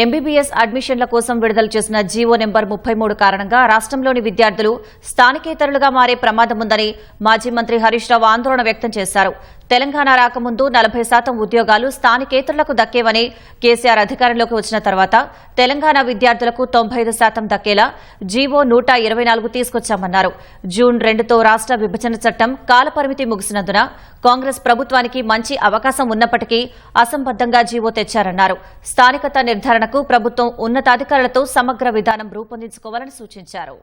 MBBS అడ్మిషన్ల కోసం విడుదల చేసిన జీవో నెంబర్ ముప్పై మూడు కారణంగా రాష్ట్రంలోని విద్యార్థులు స్థానికేతరులుగా మారే ప్రమాదం ఉందని మాజీ మంత్రి హరీష్ రావు ఆందోళన వ్యక్తం చేశారు. తెలంగాణ రాకముందు నలభై శాతం ఉద్యోగాలు స్థానికేతరులకు దక్కేవని కేసీఆర్ అధికారంలోకి వచ్చిన తర్వాత తెలంగాణ విద్యార్థులకు తొంభై ఐదు శాతం దక్కేలా జీవో నూట ఇరవై నాలుగు తీసుకొచ్చామన్నారు. జూన్ రెండుతో రాష్ట్ర విభజన చట్టం కాలపరిమితి ముగిసినందున కాంగ్రెస్ ప్రభుత్వానికి మంచి అవకాశం ఉన్నప్పటికీ అసంబద్దంగా జీవో తెచ్చారన్నారు. స్థానికత నిర్ధారణకు ప్రభుత్వం ఉన్నతాధికారులతో సమగ్ర విధానం రూపొందించుకోవాలని సూచించారు.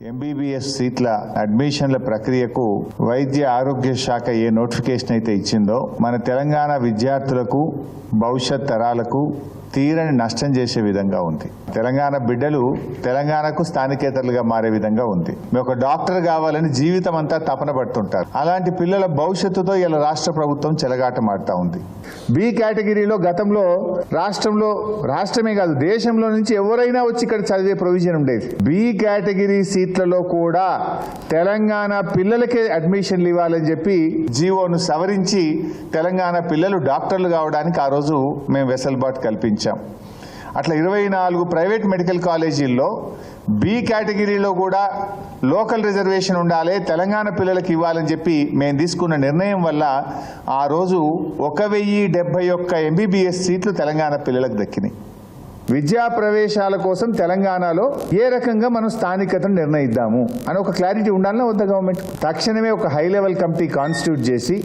ఎంబీబీఎస్ సీట్ల అడ్మిషన్ల ప్రక్రియకు వైద్య ఆరోగ్య శాఖ ఏ నోటిఫికేషన్ అయితే ఇచ్చిందో మన తెలంగాణ విద్యార్థులకు భవిష్యత్ తరాలకు తీరని నష్టం చేసే విధంగా ఉంది. తెలంగాణ బిడ్డలు తెలంగాణకు స్థానికేతరులుగా మారే విధంగా ఉంది. మేము ఒక డాక్టర్ కావాలని జీవితం అంతా తపన పడుతుంటారు. అలాంటి పిల్లల భవిష్యత్తుతో ఇలా రాష్ట్ర ప్రభుత్వం చెలగాటమాడుతూ ఉంది. బి కేటగిరీలో గతంలో రాష్ట్రంలో రాష్ట్రమే కాదు దేశంలో నుంచి ఎవరైనా వచ్చి ఇక్కడ చదివే ప్రొవిజన్ ఉండేది. బి కేటగిరీ సీట్లలో కూడా తెలంగాణ పిల్లలకే అడ్మిషన్లు ఇవ్వాలని చెప్పి జీవోను సవరించి తెలంగాణ పిల్లలు డాక్టర్లు కావడానికి ఆ రోజు మేము వెసలుబాటు కల్పించాం. అట్లా ఇరవై నాలుగు ప్రైవేట్ మెడికల్ కాలేజీల్లో బి కేటగిరీలో కూడా లోకల్ రిజర్వేషన్ ఉండాలి తెలంగాణ పిల్లలకి ఇవ్వాలని చెప్పి మేము తీసుకున్న నిర్ణయం వల్ల ఆ రోజు ఒక వెయ్యి డెబ్బై ఒక్క ఎంబీబీఎస్ సీట్లు తెలంగాణ పిల్లలకు దక్కినాయి. విద్యా ప్రవేశాల కోసం తెలంగాణలో ఏ రకంగా మనం స్థానికతను నిర్ణయిద్దాము అని ఒక క్లారిటీ ఉండాలనే వద్ద గవర్నమెంట్? తక్షణమే ఒక హై లెవెల్ కమిటీ కాన్స్టిట్యూట్ చేసి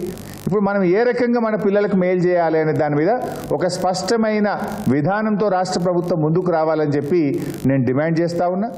ఇప్పుడు మనం ఏ రకంగా మన పిల్లలకు మేలు చేయాలి అనే దాని మీద ఒక స్పష్టమైన విధానంతో రాష్ట్ర ప్రభుత్వం ముందుకు రావాలని చెప్పి నేను డిమాండ్ చేస్తా ఉన్నా.